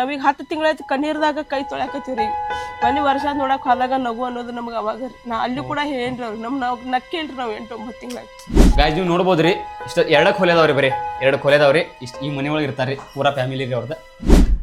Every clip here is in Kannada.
ನಾವೀಗ ಹತ್ತು ತಿಂಗಳಾಯ್ತು ಕಣ್ಣೀರ್ದಾಗ ಕೈ ತೊಳ್ಯಾಕತ್ತೀವ್ರಿ. ಮನೆ ವರ್ಷ ನೋಡಕ್ ಹೋದಾಗ ನಗು ಅನ್ನೋದು ನಮ್ಗೆ ಅವಾಗ ರೀ. ನಾ ಅಲ್ಲಿ ಕೂಡ ಹೇಳ್ರಿ ಅವ್ರು. ನಮ್ಮ ನಾವು ನಕ್ಕಿಲ್ರಿ ನಾವು ಎಂಟು ಒಂಬತ್ತು ತಿಂಗಳಾಯ್ತು ಗಾಯ್ಸ್ ನೀವು ನೋಡ್ಬೋದ್ರಿ. ಇಷ್ಟು ಎರಡು ಕೊಲೆ ಅದಾವ್ರಿ ಬರೀ. ಎರಡು ರೀ ಇಷ್ಟು ಈ ಮನೆ ಒಳಗೆ ಇರ್ತಾರೆ ಪೂರಾ ಫ್ಯಾಮಿಲಿ ರೀ ಅವ್ರದ್ದು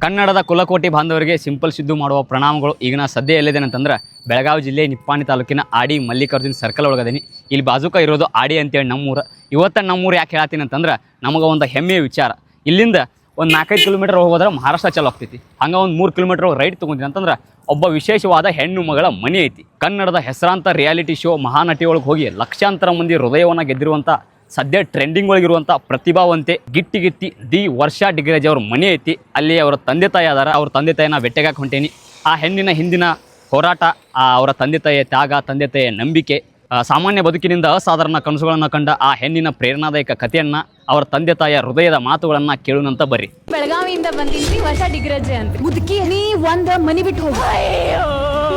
ಕನ್ನಡದ ಕುಲಕೋಟಿ ಬಾಂಧವರಿಗೆ ಸಿಂಪಲ್ ಸಿದ್ದು ಮಾಡುವ ಪ್ರಣಾಮಗಳು ಈಗ ನಾ ಸದ್ಯ ಎಲ್ಲಿದ್ದೇನೆ ಅಂತಂದ್ರೆ ಬೆಳಗಾವಿ ಜಿಲ್ಲೆ ನಿಪ್ಪಾಣಿ ತಾಲೂಕಿನ ಆಡಿ ಮಲ್ಲಿಕಾರ್ಜುನ್ ಸರ್ಕಲ್ ಒಳಗದೀನಿ ಇಲ್ಲಿ ಬಾಜುಕ ಇರೋದು ಆಡಿ ಅಂತೇಳಿ ನಮ್ಮೂರು. ಇವತ್ತ ನಮ್ಮೂರು ಯಾಕೆ ಹೇಳತ್ತೀನಿ ಅಂತಂದ್ರೆ ನಮಗೆ ಒಂದು ಹೆಮ್ಮೆಯ ವಿಚಾರ. ಇಲ್ಲಿಂದ ಒಂದು ನಾಲ್ಕೈದು ಕಿಲೋಮೀಟರ್ ಹೋಗೋದ್ರೆ ಮಹಾರಾಷ್ಟ್ರ ಚಾಲು ಆಗ್ತೈತಿ. ಹಂಗೆ ಒಂದು ಮೂರು ಕಿಲೋಮೀಟರ್ ರೈಟ್ ತೊಗೊಂತೀನಿ. ಅಂತಂದ್ರೆ ಒಬ್ಬ ವಿಶೇಷವಾದ ಹೆಣ್ಣು ಮಗಳ ಮನೆ ಐತಿ. ಕನ್ನಡದ ಹೆಸರಾಂತ ರಿಯಾಲಿಟಿ ಶೋ ಮಹಾನಟಿ ಒಳಗೆ ಹೋಗಿ ಲಕ್ಷಾಂತರ ಮಂದಿ ಹೃದಯವನ್ನು ಗೆದ್ದಿರುವಂಥ ಸದ್ಯ ಟ್ರೆಂಡಿಂಗ್ ಒಳಗಿರುವಂಥ ಪ್ರತಿಭಾವಂತೆ ಗಿಟ್ಟಿ ಗಿಟ್ಟಿ ದಿ ವರ್ಷ ಡಿಗ್ರೇಜ್ ಅವ್ರ ಮನೆ ಐತಿ. ಅಲ್ಲಿ ಅವರ ತಂದೆ ತಾಯಿ ಅದಾರ. ಅವ್ರ ತಂದೆ ತಾಯಿನ ಬೆಟ್ಟೆಗಾಕೊಂಟೇನಿ ಆ ಹೆಣ್ಣಿನ ಹಿಂದಿನ ಹೋರಾಟ, ಆ ಅವರ ತಂದೆ ತಾಯಿಯ ತ್ಯಾಗ, ತಂದೆ ತಾಯಿಯ ನಂಬಿಕೆ ಸಾಮಾನ್ಯ ಬದುಕಿನಿಂದ ಅಸಾಧಾರಣ ಕನಸುಗಳನ್ನು ಕಂಡ ಆ ಹೆಣ್ಣಿನ ಪ್ರೇರಣಾದಾಯಕ ಕಥೆಯನ್ನ ಅವರ ತಂದೆ ತಾಯಿಯ ಹೃದಯದ ಮಾತುಗಳನ್ನ ಕೇಳುವಂತ ಬರ್ರಿ. ಬೆಳಗಾವಿಯಿಂದ ಬಂದಿನ್ರಿ ವರ್ಷ ಡಿಗ್ರಜೆ ಅಂತ ಮುದುಕಿ ನೀ ಒಂದ್ ಮನಿ ಬಿಟ್ಟು ಹೋಗಿ.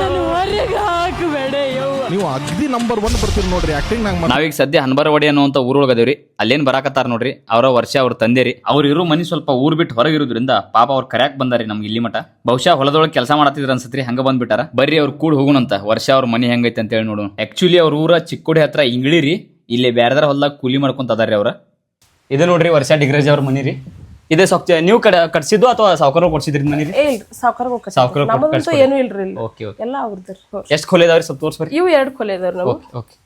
ನಾನು ಹೊರಗೆ ಹಾಕಬೇಡ ಯವ್ವ. ನೀವು ಅಗ್ದಿ ನಂಬರ್ ಒನ್ ಬರ್ತೀರಿ ನೋಡ್ರಿ ಆಕ್ಟಿಂಗ್ ನಂಗೆ ನಾವೀಗ ಸದ್ಯ ಹನ್ಬರವಾಡಿ ಅನ್ನುವಂಥ ಊರೊಳಗದೇವ್ರಿ. ಅಲ್ಲೇನ್ ಬರಾಕತ್ತಾರ ನೋಡ್ರಿ ಅವರ ವರ್ಷ ಅವ್ರ ತಂದೆರಿ. ಅವ್ರು ಇರೋ ಮನಿ ಸ್ವಲ್ಪ ಊರ್ ಬಿಟ್ಟು ಹೊರಗಿರೋದ್ರಿಂದ ಪಾಪ ಅವ್ರು ಕರ್ಯಾಕ್ ಬಂದಾರಿ ನಮ್ಗೆ ಇಲ್ಲಿ ಮಠ. ಬಹುಶಃ ಹೊಲದೊಳಗೆ ಕೆಲಸ ಮಾಡತ್ತಿದ್ರ ಅನ್ಸತ್ರಿ ಹಂಗ ಬಂದ್ಬಿಟ್ಟಾರ. ಬರ್ರಿ ಅವ್ರು ಕೂಡ ಹೋಗುಣಂತ ವರ್ಷ ಅವ್ರ ಮನಿ ಹೆಂಗೈತೆ ಅಂತ ಹೇಳಿ ನೋಡೋಣ. ಆಕ್ಚುಲಿ ಅವ್ರ ಊರ ಚಿಕ್ಕೋಡಿ ಹತ್ರ ಇಂಗ್ಳಿರಿ ಇಲ್ಲಿ ಬ್ಯಾರದಾರ ಹೊಲ್ದಾಗ ಕೂಲಿ ಮಾಡ್ಕೊಂತ ಅದಾರಿ ಅವ್ರ. ಇದು ನೋಡ್ರಿ ವರ್ಷ ಡಿಗ್ರೇಜ್ ಅವ್ರ ಮನಿ ರೀ. ಇದೇ ಸ್ವಲ್ಪ ನೀವು ಕಡೆ ಕಟ್ಸಿದ್ದು ಅಥವಾ ಸಾವುಕಾರ ಕೊಡ್ಸಿದ್ರಿ ಮನಿ ಏ ಇಲ್ರಿ ಸಾವ್ಕಾರ ಸಾವ್ಕಾರ್ ಕೊಟ್ಟು ನಮ್ಮದಂತೂ ಕಳ್ಸ್ಕೊಡಿ. ಏನೂ ಇಲ್ರಿ ಇಲ್ಲಿ. Okay okay. ಎಲ್ಲ ಅವ್ರದ್ರಿ ಎಷ್ಟು ಖೋಲೆ ಇದಾವ್ರಿ ಸ್ವಲ್ಪ ತೋರ್ಸ್ಬರ್ರಿ. ಇವು ಎರಡು ಕೊಲೆ ಇದಾವ್ರಿ ನಾವು ಓಕೆ ಓಕೆ.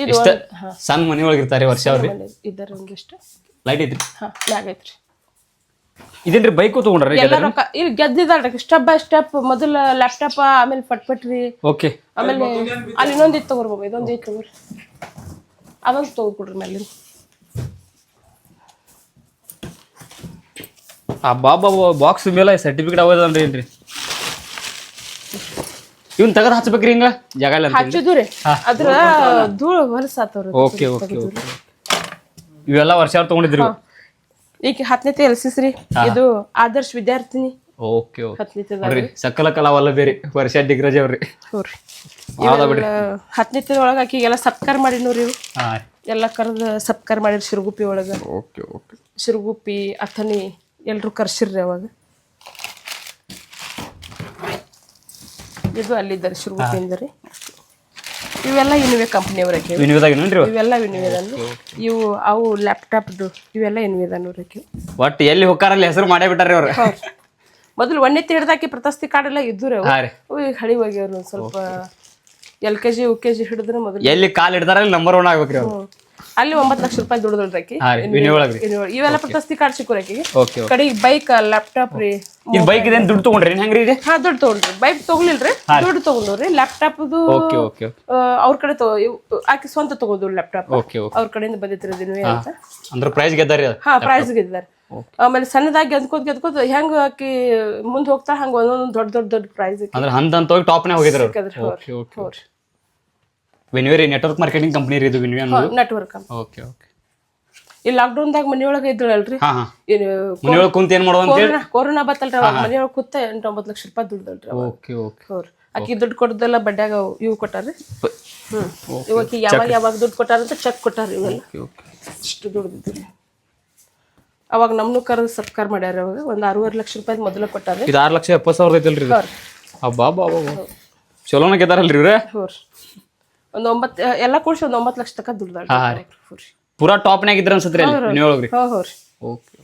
ಇದು ಇಷ್ಟ ಹಾ. ಸಣ್ಣ ಮನಿ ಒಳಗೆ ಇರ್ತಾರೆ ವರ್ಷ ಅವ್ರಿ ಲೈಟ್ ಐತ್ರಿ? ಹಾ ಮ್ಯಾಗ ಐತ್ರಿ. ಇದೇನ್ರಿ ಬೈಕ್ ತಗೊಂಡ್ರಿ ಎಲ್ಲ ರೊಕ್ಕ ಇಲ್ಲಿ ಗೆದ್ದಿದ್ದಾಳ್ರಿ ಸ್ಟೆಪ್ ಬೈ ಸ್ಟೆಪ್ ಮೊದಲ ಲ್ಯಾಪ್ಟಾಪ್ ಆಮೇಲೆ ಪಟ್ ಪಟ್ರಿ ಓಕೆ. ಆಮೇಲೆ ಅಲ್ಲಿ ಇನ್ನೊಂದು ಇತ್ತು ತಗೋರ್ಬೋದು ಇದೊಂದು ಐತಿ ತಗೋರಿ. ಅದೊಂದು ತಗೋಕೊಡ್ರಿ ಮೇಲೆ ಆ ಬಾಬಾ ಬಾಕ್ಸ್ ಮೇಲೆ ಸರ್ಟಿಫಿಕೇಟ್ ಅವೇದನ್ರಿ ಏನ್ರಿ? ಇವ್ನ ತೆಗೆದು ಹಚ್ಬೇಕ್ರಿ ಹಿಂಗ? ಜಾಗ ಇಲ್ಲ ಅಂತ ಹಚ್ಚಿದ್ದು ರೀ ಅದ್ರ ಧೂಳು ಹೊಲಸಾತವ್ರಿ ಓಕೆ ಓಕೆ ಓಕೆ. ಇವೆಲ್ಲ ವರ್ಷ ತಗೊಂಡಿದ್ರಿ ಈಗ ಹತ್ತನೇ ಎಲ್ ಸಿಸ್ ರೀ. ಇದು ಆದರ್ಶ ವಿದ್ಯಾರ್ಥಿನಿ. Okay okay. ಹತ್ತನೇತೆ ಸಕಲ ಕಲಾವಲ್ಲ ಬೇರೆ. ವರ್ಷ ಡಿಗ್ರಜ್ ಅವ್ರಿ. ಹತ್ತನೇತೆ ಒಳಗೆ ಆಕಿಗೆಲ್ಲ ಸತ್ಕಾರ ಮಾಡಿ ನೋಡ್ರಿ ಎಲ್ಲ ಕರೆದು ಸತ್ಕಾರ ಮಾಡಿರಿ ಶಿರಗುಪ್ಪಿ ಒಳಗೆ. Okay okay. ಶಿರಗುಪ್ಪಿ ಅಥಣಿ ಎಲ್ರು ಕರ್ಸಿರ್ರಿ ಅವಾಗ. ಇದು ಅಲ್ಲಿ ಶಿರಗುಪ್ಪಿಯಿಂದ ರೀ ಇವೆಲ್ಲ ಇನ್ವೆ ಕಂಪ್ನಿ ಅವರಕ್ಕೆ ಏನ್ರಿ ಇವೆಲ್ಲ ಇನ್ವೇದನ್ರಿ ಇವು ಅವು ಲ್ಯಾಪ್ಟಾಪ್ದು ಇವೆಲ್ಲ ಇನ್ವೇದನ್ರಿ ಒಟ್ಟು ಎಲ್ಲಿ ಹೋಗ್ತಾರಲ್ಲಿ ಹೆಸರು ಮಾಡೇ ಬಿಟ್ಟಾರಿ ಅವ್ರು? ಮೊದಲು ಒಂದೇ ಹಿಡ್ದಾಕಿ ಪ್ರಶಸ್ತಿ ಕಾರ್ಡ್ ಎಲ್ಲ ಇದ್ದು ರೀ. ಅವು ಈಗ ಹಳಿ ಹೋಗ್ಯಾವ್ರಿ ಸ್ವಲ್ಪ L K G U K G ಹಿಡಿದ್ರೆ ಮೊದಲು ಎಲ್ಲಿ ಕಾಲ್ ಹಿಡ್ದಾರ ಅಲ್ಲಿ ನಂಬರ್ ಒನ್ ಆಗ್ಬೇಕ್ರಿ ಅವ್ರು. ಅಲ್ಲಿ ಒಂಬತ್ತು ಲಕ್ಷ ರೂಪಾಯಿ ಒಳಗ್ರಿ. ಇವೆಲ್ಲ ಪ್ರಶಸ್ತಿ ಕಾರ್ಡ್ ಸಿಕ್ಕೂರಿ ಆಕಿಗೆ ಓಕೆ ಓಕೆ ಕಡೆಗೆ ಬೈಕ್ ಲ್ಯಾಪ್ಟಾಪ್ ರೀ ಈ ಬೈಕ್ ಇದೆ ದುಡ್ಡು ತಗೊಂಡ್ರಿ? ಹೆಂಗ್ರಿ ಇದೆ ಹಾ ದುಡ್ಡು ತಗೊಂಡ್ರಿ. ಬೈಕ್ ತಗೊಳಿಲ್ರಿ. ದುಡ್ಡು ತಗೊಂಡ್ರಿ ಲ್ಯಾಪ್ಟಾಪ್ ಅವ್ರ ಕಡೆ ಆಕೆ ಸ್ವಂತ ತಗೋದು ಲ್ಯಾಪ್ಟಾಪ್ ಅವ್ರ ಕಡೆಯಿಂದ ಬಂದಿತ್ರಿ ದಿನವೇ ಅಂತ. ಅಂದ್ರೆ ಪ್ರೈಸ್ ಗೆದ್ದಾರಿ ಹಾ ಪ್ರೈಸ್ ಗೆದ್ದಾರೆ. ಆಮೇಲೆ ಸಣ್ಣದಾಗಿ ಗೆದ್ಕೋತ ಗೆದ್ಕೋತ ಹೆಂಗ್ ಆಕಿ ಮುಂದ್ ಹೋಗ್ತಾ ಹಂಗ ಒಂದೊಂದ್ ದೊಡ್ಡ ದೊಡ್ಡ ದೊಡ್ಡ ಪ್ರೈಸ್ ಅಂದ್ರೆ ಹಂತ ಹೋಗಿ ಟಾಪ್ನೇ ಹೋಗಿದ್ರು ಓಕೆ ಓಕೆ ವಿನ್ವೇರಿ ನೆಟ್ವರ್ಕ್ ಮಾರ್ಕೆಟಿಂಗ್ ಕಂಪನಿ ರೀ ಇದು ವಿನ್ವಿ ಅನ್ನೋದು? ನೆಟ್ವರ್ಕ್ ಓಕೆ ಓಕೆ ಈ ಲಾಕ್ಡೌನ್ದಾಗ ಮನಿಯೊಳಗೆ ಇದ್ದಳಲ್ರಿ? ಹಾ ಹಾ. ಏನು ಮನೆಯೊಳಗೆ ಕುಂತ ಏನ್ ಮಾಡೋದು ಅಂತ ಹೇಳಿ ಕೊರೋನಾ ಕೊರೋನಾ ಬತ್ತಲ್ರಿ ಅವಾಗ ಕುತ್ತ ಕೂತ ಎಂಟು ಒಂಬತ್ತು ಲಕ್ಷ ರೂಪಾಯಿ ದುಡ್ಡು ಅವಾಗ. ಓಕೆ ಓಕೆ ಅವ್ರು ಆಕಿ ದುಡ್ಡು ಕೊಡ್ದೆಲ್ಲ ಬಡ್ಡ್ಯಾಗ ಇವು ಕೊಟ್ಟಾರ್ರಿ? ಹ್ಮ್ ಇವಾಗ ಯಾವಾಗ ಯಾವಾಗ ದುಡ್ಡು ಕೊಟ್ಟಾರಂತ ಚೆಕ್ ಕೊಟ್ಟಾರ ಇವೆಲ್ಲ. ಓಕೆ ಓಕೆ ಇಷ್ಟು ದುಡ್ದಿದ್ರಿ ಅವಾಗ ನಮ್ಮನ್ನು ಕರೆದು ಸತ್ಕಾರ ಮಾಡ್ಯಾರ ಅವಾಗ. ಒಂದು ಆರೂವರೆ ಲಕ್ಷ ರೂಪಾಯಿ ಮೊದಲ ಕೊಟ್ಟಾರ್ರಿ. ಇದು ಆರು ಲಕ್ಷ ಎಪ್ಪತ್ತು ಸಾವಿರ ಐತಲ್ರಿ ಇದು? ಅಬ್ಬಾ ಬಾ ಬಾ ಬಾ ಚಲೋನ ಗೆದ್ದಾರಲ್ರಿ ಇವ್ರೆ ಹೋರ್ ಒಂದು ಒಂಬತ್ತು ಎಲ್ಲ ಕೂಡ್ಸಿ ಒಂದು ಒಂಬತ್ತು ಲಕ್ಷ ತನಕ ರೀ. ಪೂರಾ ಟಾಪ್ನಾಗ ಇದ್ರ ಅನ್ಸತ್ರಿ ಅಲ್ಲಿ ವಿನಿಯೋಗ ಹೋ ಹೋರಿ ಓಕೆ.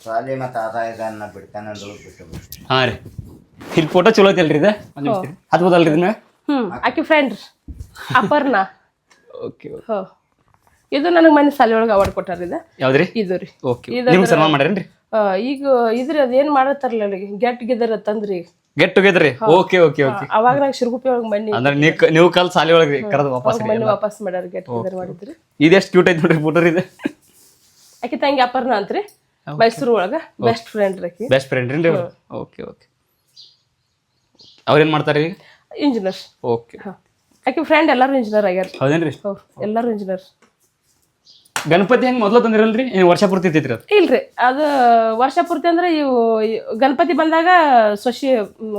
ಸಾಲಿ ಮತ್ತು ಆದಾಯದನ್ನ ಬಿಡ್ತಾನೆ ಬಿಟ್ಟು ಹಾ ರೀ. ಇಲ್ಲಿ ಫೋಟೋ ಚಲೋ ಐತಲ್ರಿ ಇದು? ಹತ್ಬೋದಲ್ರಿ ಇದನ್ನ? ಹ್ಮ್ ಆಕಿ ಫ್ರೆಂಡ್ ಅಪರ್ಣ. ಓಕೆ ಹೋ. ಇದು ನನಗೆ ಮನೆ ಸಾಲಿ ಒಳಗೆ ಅವಾರ್ಡ್ ಕೊಟ್ಟಾರ ಇದು. ಯಾವ್ದ್ರಿ? ಇದು ರೀ. ಓಕೆ ನಿಮ್ಗೆ ಸನ್ಮಾನ ಮಾಡ್ಯಾರೇನ್ರಿ ಆ, ಈಗ ಇದ್ರಿ ಅದೇನ್ ಮಾಡತ್ತಾರಲ್ಲ ಗೆಟ್ ಗೆದರ್ ತಂದ್ರಿ. ಈಗ ಗೆಟ್ ಟುಗೆದರ್ ರೀ? ಓಕೆ ಓಕೆ ಓಕೆ ಅವಾಗ ನಂಗೆ ಶಿರಗುಪ್ಪಿ ಒಳಗೆ ಮಣ್ಣಿ ಅಂದ್ರೆ ನೀವು ನೀವು ಕಲ್ ಸಾಲಿ ಒಳಗೆ ಕರೆದು ವಾಪಸ್ ರೀ ಮಣ್ಣಿ ವಾಪಸ್ ಮಾಡ್ಯಾರ ಗೆಟ್ ಟುಗೆದರ್ ಮಾಡಿದ್ರಿ. ಇದೆಷ್ಟು ಕ್ಯೂಟ್ ಐತೆ ನೋಡ್ರಿ ಫೋಟೋ ಇದೆ. ಆಕೆ ತಂಗಿ ಅಪರ್ಣ ಅಂತ್ರಿ ಮೈಸೂರು ಒಳಗ ಬೆಸ್ಟ್ ಫ್ರೆಂಡ್ ರೀ ಬೆಸ್ಟ್ ಫ್ರೆಂಡ್ ರೀ ಓಕೆ ಓಕೆ ಅವ್ರೇನ್ ಮಾಡ್ತಾರೆ ಈಗ? ಇಂಜಿನಿಯರ್ ಓಕೆ ಆಕೆ ಫ್ರೆಂಡ್ ಎಲ್ಲರೂ ಇಂಜಿನಿಯರ್ ಆಗ್ಯಾರ. ಹೌದೇನ್ರಿ? ಎಲ್ಲಾರು ಇಂಜಿನಿಯರ್ ಗಣಪತಿ ಹೆಂಗ್ ಮೊದ್ಲು ತಂದಿರಲ್ರಿ? ಏನ್ ವರ್ಷ ಪೂರ್ತಿ ಇರ್ತೈತ್ರಿ ಅದು? ಇಲ್ರಿ ಅದು ವರ್ಷ ಪೂರ್ತಿ ಅಂದ್ರೆ ಇವು ಗಣಪತಿ ಬಂದಾಗ ಸೊಸಿ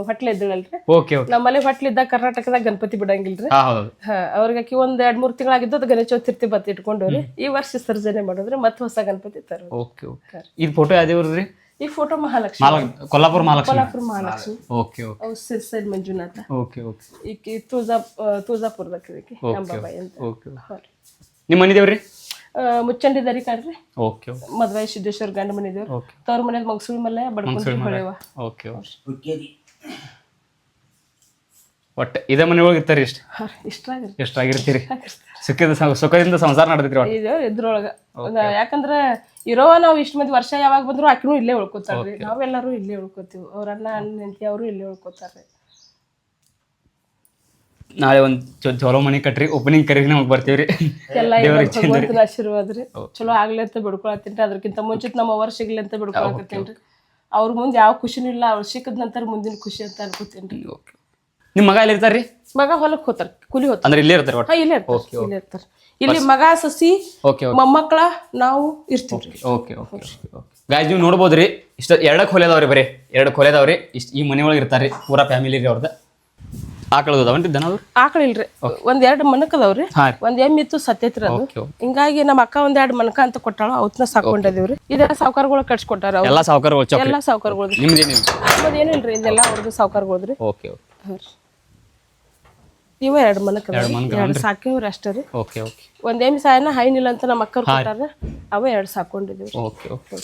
ಹೊಟ್ಲೆ ಇದ್ದಳಲ್ರಿ ಓಕೆ ಓಕೆ ನಮ್ಮಲ್ಲಿ ಹೊಟ್ಲಿದ್ದಾಗ ಕರ್ನಾಟಕದಾಗ ಗಣಪತಿ ಬಿಡಂಗಿಲ್ರಿ. ಹಾ ಹೌದು. ಹಾ ಅವ್ರಿಗೆ ಒಂದ್ ಎರಡ್ ಮೂರ್ ತಿಂಗಳಾಗಿದ್ದು ಅದು ಗಣೇಶ ಚತುರ್ಥಿ ಬತ್ ಇಟ್ಕೊಂಡವ್ರಿ. ಈ ವರ್ಷ ಸರ್ಜನೆ ಮಾಡಿದ್ರೆ ಮತ್ತೆ ಹೊಸ ಗಣಪತಿ ತರೋದು. ಓಕೆ ಓಕೆ ಇದು ಫೋಟೋ ಯಾವ್ದೇವ್ರಿ ಈ ಫೋಟೋ ಮಹಾಲಕ್ಷ್ಮಿ. ಮಾಲ ಕೊಲ್ಲಾಪುರ ಮಹಾಲಕ್ಷ್ಮಿ. ಕೊಲ್ಲಾಪುರ ಮಹಾಲಕ್ಷ್ಮಿ. ಓಕೆ ಓಕೆ ಅವು ಸಿರ್ಸೈಡ್ ಮಂಜುನಾಥ. ಓಕೆ ಓಕೆ ಈಕಿ ತುಳಜಾ ತುಳಜಾಪುರದಾಗ ಈಕಿ ನಂಬಾಬಾಯಿ ಅಂತ. ಓಕೆ ನಿಮ್ಮ ಮನೆ ದೇವ್ರಿ ಆ, ಮುಚ್ಚಂಡಿ ದರಿ ಕಾಡ್ರಿ ಓಕೆ ಮದ್ವೆ ಸಿದ್ದೇಶ್ವರ ಗಂಡ ಮನೆ ದೇವ್ರು ಓಕೆ. ತವ್ರ ಮನೆ ಮಗಸೂರ್ ಮಲ್ಲೆ ಬಡ್ಕೊಂಡ್ರಿ ಹೊಳೆವ ಓಕೆ ಒಟ್ಟು ಇದೇ ಮನೆ ಒಳಗೆ ಇರ್ತಾರಿ ಇಷ್ಟ ಆಗಿರಿ ಎಷ್ಟಾಗಿರ್ತೀರಿ ಸುಖದ ಸುಖದಿಂದ ಸಂಸಾರ ನಡೆದೈತ್ರಿ ಒಟ್ಟು? ಇದು ಇದ್ರೊಳಗ ಯಾಕಂದ್ರ ಇರೋವ ನಾವು ಇಷ್ಟ ಮಂದಿ ವರ್ಷ ಯಾವಾಗ ಬಂದ್ರು ಆಕಿನೂ ಇಲ್ಲೇ ಉಳ್ಕೊತಾರ್ರಿ. ನಾವೆಲ್ಲರೂ ಇಲ್ಲೇ ಉಳ್ಕೋತೀವಿ. ಅವ್ರ ಅಣ್ಣ ಅಣ್ಣ ಹೆಂಡತಿ ಅವರು ಇಲ್ಲೇ ಉಳ್ಕೊತಾರ್ರಿ. ನಾಳೆ ಒಂದ್ ಚೊಲೋ ಮನೆ ಕಟ್ರಿ ಓಪನಿಂಗ್ ಕರಿ ನಮಗೆ ಬರ್ತೀವ್ರಿ. ಎಲ್ಲ ಭಗವಂತನ ಆಶೀರ್ವಾದ ರೀ. ಚಲೋ ಆಗ್ಲಿ ಅಂತ ಬಿಡ್ಕೊಳತ್ತೇನ್ರಿ ಅದಕ್ಕಿಂತ ಮುಂಚಿತ ನಮ್ಮ ಅವರ್ ಸಿಗ್ಲಿ ಅಂತ ಬಿಡ್ಕೊಳತ್ತೀನಿ ಅವ್ರ ಮುಂದೆ ಯಾವ ಖುಷಿನೂ ಇಲ್ಲ ಅವ್ರು ಸಿಕ್ಕದ ನಂತರ ಮುಂದಿನ ಖುಷಿ ಅಂತ ಅನ್ಕೋತೀನಿ ಓಕೆ. ನಿಮ್ಮ ಮಗ ಎಲ್ಲಿ ಇರ್ತಾರ್ರಿ ಮಗ ಹೊಲಕ್ ಹೋತಾರ ಕೂಲಿ ಹೋತಾರ. ಅಂದ್ರೆ ಇಲ್ಲೇ ಇರ್ತಾರೆ ಹಾ ಇಲ್ಲೇ ಇರ್ತಾರ ಇಲ್ಲೇ ಇರ್ತಾರ. ಇಲ್ಲಿ ಮಗ ಸಸಿ ಓಕೆ ಮೊಮ್ಮಕ್ಕಳ ನಾವು ಇರ್ತೀವ್ರಿ. ಓಕೆ ಓಕೆ ಗಾಯ್ಸ್ ನೀವು ನೋಡ್ಬೋದ್ರಿ ಇಷ್ಟ ಎರಡು ಹೊಲೆದವ್ರಿ ಬರೀ. ಎರಡು ಹೊಲೆದವ್ರಿ ಇಷ್ಟ ಈ ಮನೆ ಒಳಗೆ ಇರ್ತಾರ್ರಿ ಪೂರಾ ಫ್ಯಾಮಿಲಿ ರೀ ಅವ್ರದ್ದು ಅದಾವನ್ರಿ ದನ ಆಕಳ ಇಲ್ರಿ. ಒಂದ್ ಎರಡ್ ಮನಕ್ ಅದಾವ್ರಿ ಹಾ ಒಂದ್ ಎಮ್ಮಿ ಇತ್ತು ಸತ್ತೈತ್ರಿ ಅದು. ಓಕೆ ಓಕೆ ಹಿಂಗಾಗಿ ನಮ್ಮ ಅಕ್ಕ ಒಂದ್ ಎರಡ್ ಮನಕ ಅಂತ ಕೊಟ್ಟಾಳ ಅವತ್ನ ಸಾಕೊಂಡಿದೀವ್ರಿ ಇದೆಲ್ಲ ಸಾವುಕಾರಗಳು ಕಟ್ಸ್ಕೊಟ್ಟಾರ ಅವ್ರು. ಎಲ್ಲ ಸಾವುಕಾರಗಳು ಎಲ್ಲ ಎಲ್ಲಾ ಸಾವುಕಾರಗಳು ನಿಮ್ದೇನಿಲ್ಲ ಏನಿಲ್ರಿ? ಇದೆಲ್ಲ ಅವ್ರದ್ದು ಸಾವುಕಾರಗಳ್ರಿ ಓಕೆ ಓಕೆ ಇವ ಎರಡ್ ಮನಕ್ ಎರಡ್ ಸಾಕಿವ್ರಿ ಅಷ್ಟೇ ರೀ. ಓಕೆ ಓಕೆ ಒಂದ್ ಎಮ್ಮಿ ಸಾಯನ ಹೈನಿಲ್ಲ ಅಂತ ನಮ್ಮ ಅಕ್ಕ ಕೊಟ್ಟಾರ ಅವ ಎರಡ್ ಸಾಕೊಂಡಿದೀವ್ರಿ ಓಕೆ ಓಕೆ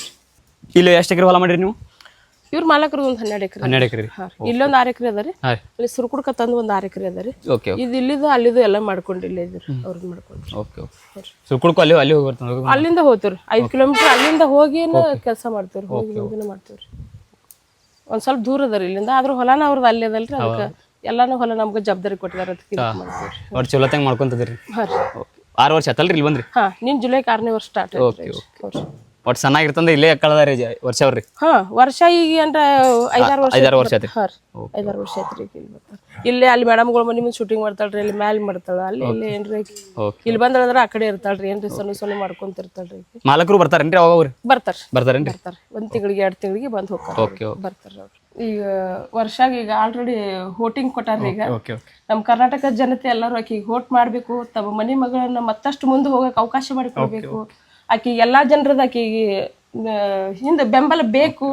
ಇಲ್ಲಿ ಎಷ್ಟು ಎಕರೆ ಹೊಲ ಮಾಡಿರಿ ನೀವು? ಇವ್ರ ಮಾಲಕರು ಒಂದ್ ಹನ್ನೆರಡು ಎಕರೆ ಹನ್ನೆರಡು ಎಕರೆ ರೀ. ಇಲ್ಲೊಂದ್ ಆರ್ ಎಕರೆ ಅದ ರೀ. ಹಾಂ ರೀ ಅಲ್ಲಿ ಸುರ್ಕುಡ್ಕ ತಂದು ಒಂದ್ ಆರ್ ಎಕರೆ ಅದ ರೀ. Okay okay. ಇದು ಇಲ್ಲಿದು ಅಲ್ಲಿದು ಎಲ್ಲ ಮಾಡ್ಕೊಂಡು ಇಲ್ಲೇ ಇದ್ರಿ ಅವ್ರ ಮಾಡ್ಕೊಂಡ್ರಿ ಓಕೆ ಅಲ್ಲಿ ಅಲ್ಲಿ ಹೋಗಿ ಬರ್ತಾನೆ ಅಲ್ಲಿಂದ ಹೋಗ್ತೀವ್ರಿ ಐದ್ ಕಿಲೋಮೀಟರ್ ಅಲ್ಲಿಂದ ಹೋಗಿ ಕೆಲಸ ಮಾಡ್ತೀವ್ರಿ ಹೋಗಿ ಮಾಡ್ತೀವ್ರಿ ಒಂದ್ ಸ್ವಲ್ಪ ದೂರ ಅದ ರೀ ಇಲ್ಲಿಂದ. ಆದ್ರ ಹೊಲನ ಅವ್ರದ್ದು ಅಲ್ಲಿ ಅದಲ್ರಿ ಅದಕ್ಕೆ ಎಲ್ಲಾನು ಹೊಲ ನಮ್ಗೆ ಜವಾಬ್ದಾರಿ ಕೊಟ್ಟಿದಾರ ಅದಕ್ಕೆ ಇದು ಮಾಡ್ತೀವ್ರಿ ಒಟ್ಟು ಚಲೋ ತಂಗ ಮಾಡ್ಕೊಂತದ್ರಿ. ಹಾ ರೀ. ಓಕೆ. ಆರು ವರ್ಷ ಆತಲ್ರಿ ಇಲ್ಲಿ ಬಂದ್ರಿ? ಹಾ ನಿನ್ ಜುಲೈ ಆರನೇ ವರ್ಷ ಸ್ಟಾರ್ಟ್ ಓಕೆ ಓಕೆ. ಒಟ್ಟು ಚೆನ್ನಾಗಿರ್ತಂದ್ರೆ ಇಲ್ಲೇ ಕಳೆದಾರಿ ವರ್ಷ ಅವ್ರಿ? ಹಾ ವರ್ಷ ಈಗ ಏನ್ರ ಐದಾರು ವರ್ಷ ಐದಾರು ವರ್ಷ ಆಯ್ತು ಹಾ ರೀ. ಐದಾರು ವರ್ಷ ಐತ್ರಿ ಈಗ ಇಲ್ಲಿ ಬರ್ತಾರ ಇಲ್ಲೇ ಅಲ್ಲಿ ಮೇಡಮ್ಗಳು ಮನೆ ಮುಂದೆ ಶೂಟಿಂಗ್ ಮಾಡ್ತಾಳ್ರಿ ಇಲ್ಲಿ ಮ್ಯಾಲ್ ಮಾಡ್ತಾಳ ಅಲ್ಲಿ ಇಲ್ಲಿ ಏನ್ರಿ ಆಕಿ ಓಕೆ ಇಲ್ಲಿ ಬಂದ್ರೆ ಆ ಕಡೆ ಇರ್ತಾಳ್ರಿ ಏನ್ರಿ ಸೊನ್ನೆ ಸೊನ್ನೆ ಮಾಡ್ಕೊಂತಿರ್ತಾಳ್ರಿ ಆಕಿ. ಮಾಲಕರು ಬರ್ತಾರೇನ್ರಿ ಅವಾಗ ಅವ್ರಿ? ಬರ್ತಾರ. ಬರ್ತಾರೇನ್ರಿ? ಬರ್ತಾರ. ಒಂದ್ ತಿಂಗಳಿಗೆ ಎರಡ್ ತಿಂಗಳಿಗೆ ಬಂದ್ ಹೋಗ್ತಾರ ಓಕೆ ಓಕೆ ಬರ್ತಾರ ಅವ್ರು. ಈಗ ವರ್ಷಾಗ ಈಗ ಆಲ್ರೆಡಿ ಹೋಟಿಂಗ್ ಕೊಟ್ಟಾರ್ರಿ ಈಗ. ಓಕೆ ಓಕೆ ನಮ್ಮ ಕರ್ನಾಟಕದ ಜನತೆ ಎಲ್ಲರೂ ಆಕಿಗೆ ಹೋಟ್ ಮಾಡಬೇಕು ತಮ್ಮ ಮನೆ ಮಗಳನ್ನ ಮತ್ತಷ್ಟು ಮುಂದೆ ಹೋಗಕ್ಕೆ ಅವಕಾಶ ಮಾಡಿಕೊಡ್ಬೇಕು. ಆಕಿ ಎಲ್ಲಾ ಜನರದ ಆಕಿಗೆ ಹಿಂದೆ ಬೆಂಬಲ ಬೇಕು.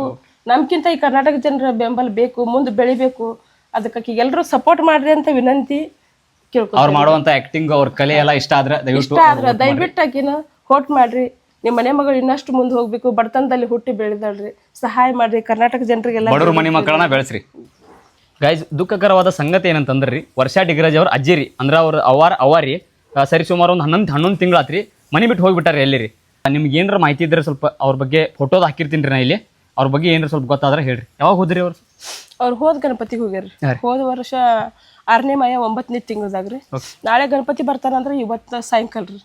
ನಮ್ಕಿಂತ ಈ ಕರ್ನಾಟಕ ಜನರ ಬೆಂಬಲ ಬೇಕು ಮುಂದೆ ಬೆಳಿಬೇಕು. ಅದಕ್ಕೆ ಆಕಿಗೆ ಎಲ್ಲರೂ ಸಪೋರ್ಟ್ ಮಾಡ್ರಿ ಅಂತ ವಿನಂತಿ ಅವ್ರು ಮಾಡುವಂತ ಆಕ್ಟಿಂಗ್ ಅವ್ರ ಕಲೆ ಎಲ್ಲ ಇಷ್ಟ ಆದ್ರೆ ದಯವಿಟ್ಟು ಇಷ್ಟ ಆದ್ರ ದಯವಿಟ್ಟು ಆಕಿನ ಕೋಟ್ ಮಾಡ್ರಿ. ನಿಮ್ಮ ಮನೆ ಮಗಳು ಇನ್ನಷ್ಟು ಮುಂದೆ ಹೋಗ್ಬೇಕು. ಬಡತನದಲ್ಲಿ ಹುಟ್ಟಿ ಬೆಳೆದಾಳ್ರಿ. ಸಹಾಯ ಮಾಡ್ರಿ. ಕರ್ನಾಟಕ ಜನರಿಗೆಲ್ಲ ಬಡವ್ರ ಮನೆ ಮಕ್ಕಳನ್ನ ಬೆಳೆಸ್ರಿ. ಗೈಸ್ ದುಃಖಕರವಾದ ಸಂಗತಿ ಏನಂತಂದ್ರಿ ವರ್ಷಾ ಡಿಗ್ರಾಜ್ ಅವ್ರ ಅಜ್ಜಿ ರೀ ಅಂದ್ರೆ ಅವ್ರ ಅವಾರ ಅವಾರಿ ಸರಿ ಸುಮಾರು ಒಂದು ಹನ್ನೊಂದು ಹನ್ನೊಂದು ತಿಂಗಳಾತ್ರಿ ಮನೆ ಬಿಟ್ಟು ಹೋಗ್ಬಿಟ್ಟಾರೆ ಎಲ್ಲಿ ರೀ ನಿಮ್ಗೆ ಏನಾರ ಮಾಹಿತಿ ಇದ್ರೆ ಸ್ವಲ್ಪ ಅವ್ರ ಬಗ್ಗೆ ಫೋಟೋದು ಹಾಕಿರ್ತೀನಿ ರೀ ನಾ ಇಲ್ಲಿ. ಅವ್ರ ಬಗ್ಗೆ ಏನಾರ ಸ್ವಲ್ಪ ಗೊತ್ತಾದ್ರೆ ಹೇಳ್ರಿ. ಯಾವಾಗ ಹೋದ್ರಿ ಅವ್ರು? ಅವ್ರು ಹೋದ ಗಣಪತಿಗೆ ಹೋಗ್ಯಾರ ರೀ. ಹೋದ ವರ್ಷ ಆರನೇ ಮಾಯ ಒಂಬತ್ತನೇ ತಿಂಗಳದಾಗ್ರಿ. ನಾಳೆ ಗಣಪತಿ ಬರ್ತಾರಂದ್ರೆ ಇವತ್ತ ಸಾಯಂಕಾಲ ರೀ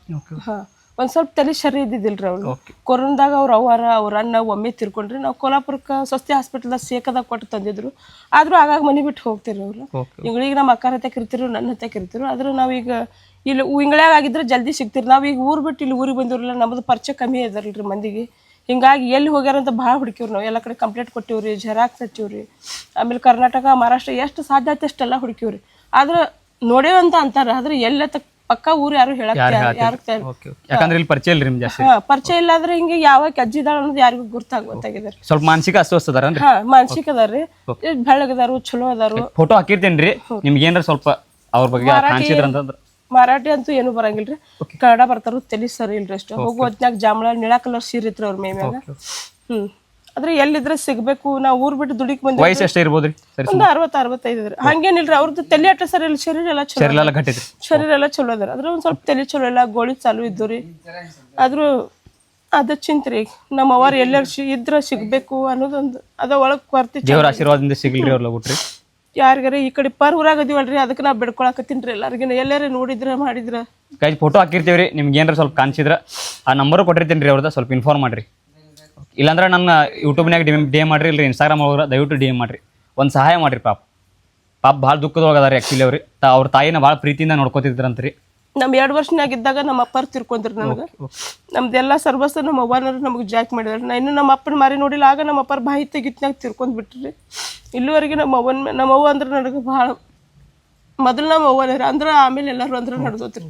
ಹಾ. ಒಂದ್ ಸ್ವಲ್ಪ ತಲೆ ಸರಿ ಇದ್ದಿದ್ದಿಲ್ರಿ ಅವ್ರು. ಕೊರೋನಾದಾಗ ಅವ್ರ ಅವ್ವಾರ ಅವ್ರ ಅಣ್ಣ ಒಮ್ಮೆ ತಿರ್ಕೊಂಡ್ರಿ. ನಾವು ಕೋಲಾಪುರಕ್ಕೆ ಸ್ವಸ್ತಿ ಹಾಸ್ಪಿಟಲ್ದಾಗ ಸೇಕದಾಗ ಕೊಟ್ಟು ತಂದಿದ್ರು. ಆದ್ರೂ ಆಗಾಗ ಮನೆ ಬಿಟ್ಟು ಹೋಗ್ತಿರ್ರಿ ಅವ್ರು. ಇಂಗಳಿಗೆ ನಮ್ಮ ಅಕ್ಕ ಹತ್ತೆ ಕರಿತಿರು ನನ್ನ ಹತ್ತೆ ಕರಿತಿರು ಆದ್ರೂ ನಾವೀಗ ಇಲ್ಲಿ ಇಂಗ್ಳ್ಯಾಗ ಆಗಿದ್ರೆ ಜಲ್ದಿ ಸಿಗ್ತೀರಿ. ನಾವು ಈಗ ಊರ್ ಬಿಟ್ಟು ಇಲ್ಲಿ ಊರಿಗೆ ಬಂದಿರಲಿಲ್ಲ ನಮ್ಮದು ಪರಿಚಯ ಕಮ್ಮಿ ಅದಲ್ರಿ ಮಂದಿಗೆ. ಹಿಂಗಾಗಿ ಎಲ್ಲಿ ಹೋಗ್ಯಾರ ಅಂತ ಭಾಳ ಹುಡುಕಿವ್ರಿ ನಾವು. ಎಲ್ಲ ಕಡೆ ಕಂಪ್ಲೇಂಟ್ ಕೊಟ್ಟಿವ್ರಿ ಜೆರಾಕ್ಸ್ ಹಚ್ಚಿವ್ರಿ. ಆಮೇಲೆ ಕರ್ನಾಟಕ ಮಹಾರಾಷ್ಟ್ರ ಎಷ್ಟು ಸಾಧ್ಯ ಐತೆ ಅಷ್ಟೆಲ್ಲ ಹುಡುಕಿವ್ರಿ. ಆದ್ರೆ ನೋಡೇವ್ ಅಂತ ಅಂತಾರ ಆದ್ರೆ ಎಲ್ಲ ಪಕ್ಕ ಊರು ಯಾರು ಹೇಳಕ್ಕೆ ಯಾರು ಯಾಕಂದ್ರೆ ಇಲ್ಲಿ ಪರಿಚಯ ಇಲ್ಲ ನಿಮ್ಗೆ ಜಾಸ್ತಿ. ಹಾ ಪರಿಚಯ ಇಲ್ಲ ಆದ್ರೆ ಹಿಂಗೆ ಯಾವ ಕಜ್ಜಿದಾಳ ಅನ್ನೋದು ಯಾರಿಗೂ ಗುರ್ತಾಗ ಗೊತ್ತಾಗಿದೆ ಸ್ವಲ್ಪ ಮಾನಸಿಕ ಅಸ್ವಸ್ಥ ಅದಾರ ಹಾ ಮಾನಸಿಕ ಅದಾರ್ರಿ. ಬೆಳ್ಳಗದಾರು ಚಲೋ ಅದಾರು. ಫೋಟೋ ಹಾಕಿರ್ತೇನ್ರಿ. ನಿಮ್ಗೆ ಏನಾರ ಸ್ವಲ್ಪ ಅವ್ರ ಬಗ್ಗೆ ಕಾಣಿಸಿದ್ರ ಅಂತಂದ್ರೆ ಮರಾಠಿ ಅಂತೂ ಏನು ಬರಂಗಿಲ್ರಿ. ಕನ್ನಡ ಬರ್ತಾರ ತಲಿ ಸರಿ ಇಲ್ರಿ ಅಷ್ಟು. ಹೋಗೋ ಹೊತ್ನ್ಯಾಗ ಜಾಮಳ ನೀಳ ಕಲರ್ ಸೀರೆ ಇತ್ರ ಅವ್ರ ಮೇ ಮ್ಯಾಗ ಹ್ಮ್. ಆದ್ರೆ ಎಲ್ಲಿದ್ರೆ ಸಿಗ್ಬೇಕು ನಾವು ಊರ್ ಬಿಟ್ಟು ದುಡಿಕ್ ಬಂದ್ವಿ ವಯಸ್ಸು ಎಷ್ಟೇ ಇರ್ಬೋದ್ರಿ? ಒಂದು ಅರವತ್ತು ಅರವತ್ತೈದು ಇದ್ರಿ. ಹಂಗೇನಿಲ್ರಿ ಅವ್ರದ್ದು ತಲೆ ಅಟ್ಟ ಸರಿ ಇಲ್ಲ ಶರೀರ ಎಲ್ಲ ಚಲೋ ಶರೀರ ಎಲ್ಲ ಚಲೋ ಅದ್ರ ಅದ್ರ ಒಂದ್ ಸ್ವಲ್ಪ ತಲೆ ಚಲೋ ಇಲ್ಲ ಗೋಳಿ ಚಾಲು ಇದ್ದು ರೀ. ಆದ್ರೂ ಅದ ಚಿಂತ್ರಿ. ನಮ್ಮ ಅವ್ರ ಎಲ್ಲಾರು ಇದ್ರ ಸಿಗ್ಬೇಕು ಅನ್ನೋದೊಂದು ಅದ ಒಳಗ್ ಕೊರ್ತಿ ದೇವ್ರ ಆಶೀರ್ವಾದದಿಂದ ಸಿಗ್ಲಿ ಅವ್ರಲ್ಲ ಬಿಟ್ರಿ. ಯಾರಿಗಾರ ಈ ಕಡೆ ಪರ್ ಊರಾಗ ಅದೀವಲ್ರಿ ಅದಕ್ಕೆ ನಾವು ಬಿಡ್ಕೊಳಕತ್ತೀನ್ರಿ ಎಲ್ಲರಿಗಿನ. ಎಲ್ಲಾರ ನೋಡಿದ್ರ, ಮಾಡಿದ್ರ. ಕೈ ಫೋಟೋ ಹಾಕಿರ್ತೀವಿ ರೀ ನಿಮ್ಗೆ ಏನಾರ ಸ್ವಲ್ಪ ಕಾಣಿಸಿದ್ರ, ಆ ನಂಬರ್ ಕೊಟ್ಟಿರ್ತೀನಿ ರೀ ಅವ್ರದ್ದು ಸ್ವಲ್ಪ ಇನ್ಫಾರ್ಮ್ ಮಾಡಿರಿ. ಇಲ್ಲಾಂದ್ರೆ ನನ್ನ ಯೂಟ್ಯೂಬ್ನಾಗ ಡಿ ಡಿ ಎಂ ಮಾಡಿರಿ ಇಲ್ಲ ಇನ್ಸ್ಟಾಗ್ರಾಮ್ ಒಳಗೆ ದಯವಿಟ್ಟು ಡಿ ಎಂ ಮಾಡಿರಿ. ಒಂದು ಸಹಾಯ ಮಾಡಿರಿ ಪಾಪ. ಪಾಪ ಭಾಳ ದುಃಖದೊಳಗದ ರೀ ಆ್ಯಕ್ಚುಲಿ ಅವ್ರಿ. ತಾ, ಅವ್ರ ತಾಯಿನ ಭಾಳ ಪ್ರೀತಿಯಿಂದ ನೋಡ್ಕೋತಿದ್ರಂತ ರೀ ನಮ್ಮ ಎರಡು ವರ್ಷನಾಗಿದ್ದಾಗ ನಮ್ಮ ಅಪ್ಪಾರು ತಿರ್ಕೊಂಡ್ರು ನನಗೆ ನಮ್ದೆಲ್ಲ ಸರ್ವಸ್ ನಮ್ಮ ಅವ್ವನವ್ರು ನಮಗೆ ಜಾಕ್ ಮಾಡಿದ್ರು ನಾ ಇನ್ನು ನಮ್ಮ ಅಪ್ಪನ ಮಾರಿ ನೋಡಿಲ್ಲ ಆಗ ನಮ್ಮ ಅಪ್ಪರ ಬಾಯಿ ತೆಗಿತ್ನಾಗ ತಿರ್ಕೊಂಡ್ ಬಿಟ್ರಿ. ಇಲ್ಲಿವರೆಗೆ ನಮ್ಮ ಅವ್ವನ ನಮ್ಮ ಅವ್ವ ಅಂದ್ರೆ ನನಗೆ ಭಾಳ ಮೊದಲು ನಮ್ಮ ಅವ್ವನರ ಅಂದ್ರೆ ಆಮೇಲೆ ಎಲ್ಲರೂ ಅಂದ್ರೆ ನಡೆದೋತ್ರಿ.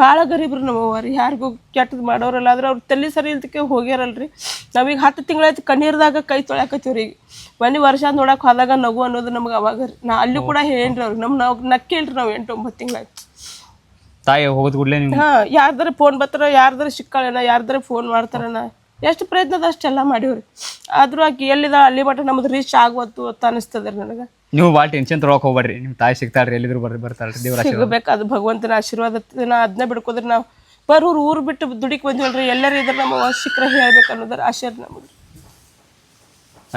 ಭಾಳ ಗರೀಬ್ರು ನಮ್ಮ ಅವ್ವ ರೀ ಯಾರಿಗೂ ಕೆಟ್ಟದ್ದು ಮಾಡೋರಲ್ಲ ಆದ್ರೆ ಅವ್ರು ತಲೆ ಸರಿ ಇಲ್ದಕ್ಕೆ ಹೋಗ್ಯಾರಲ್ರಿ. ನಾವೀಗ ಹತ್ತು ತಿಂಗಳಾಯ್ತು ಕಣ್ಣೀರ್ದಾಗ ಕೈ ತೊಳ್ಯಾಕತ್ತೀವ್ರಿ ಈಗ. ಮನೆ ವರ್ಷ ನೋಡಕ್ಕೆ ಹೋದಾಗ ನಗು ಅನ್ನೋದು ನಮ್ಗೆ ಅವಾಗ ನಾ ಅಲ್ಲಿ ಕೂಡ ಹೇಳೇನ್ರಿ ಅವ್ರಿಗೆ ನಮ್ಮ ನಾವು ನಕ್ಕೇಳ್ರಿ ನಾವು ಎಂಟು ಒಂಬತ್ತು ತಿಂಗಳಾಯ್ತು. ತಾಯಿ ಹೋಗೋದ್ ಕೂಡಲೇ ನೀವು ಹಾ ಯಾರ್ದಾರ ಫೋನ್ ಬರ್ತಾರ ಯಾರ್ದಾರ ಸಿಕ್ಕಾಳೇನ ಯಾರ್ದಾರ ಫೋನ್ ಮಾಡ್ತಾರನ ಎಷ್ಟು ಪ್ರಯತ್ನದ ಅಷ್ಟೆಲ್ಲ ಮಾಡೀವ್ರಿ. ಆದ್ರೂ ಆಕಿ ಎಲ್ಲಿದ ಅಲ್ಲಿ ಮಟ್ಟ ನಮ್ದು ರೀಚ್ ಆಗುವತ್ತು ಅಂತ ಅನಿಸ್ತದ್ರಿ ನನಗೆ. ನೀವು ಭಾಳ ಟೆನ್ಷನ್ ತರೋಕ್ ಹೋಗ್ಬೇಡ್ರಿ. ನಿಮ್ಮ ತಾಯಿ ಸಿಗ್ತಾಳ್ರಿ ಎಲ್ಲಿದ್ರು ಬರ್ರಿ ಬರ್ತಾಳ್ರಿ ದೇವ್ರ ಆಶೀರ್ವಾದ. ಸಿಗಬೇಕು ಅದು ಭಗವಂತನ ಆಶೀರ್ವಾದ ನಾ ಅದನ್ನ ಬಿಡ್ಕೋದ್ರಿ ನಾವು. ಬರೂರು ಊರು ಬಿಟ್ಟು ದುಡಿಕ್ ಬಂದಿವಲ್ರಿ ಎಲ್ಲರೂ ಇದ್ರ ನಮ್ಮ ಸಿಕ್ಕರೆ ಹೇಳ್ಬೇಕು ಅನ್ನೋದ್ರ ಆಶೀರ್ವಾದ ನಮಗೆ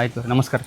ಆಯ್ತು ನಮಸ್ಕಾರ.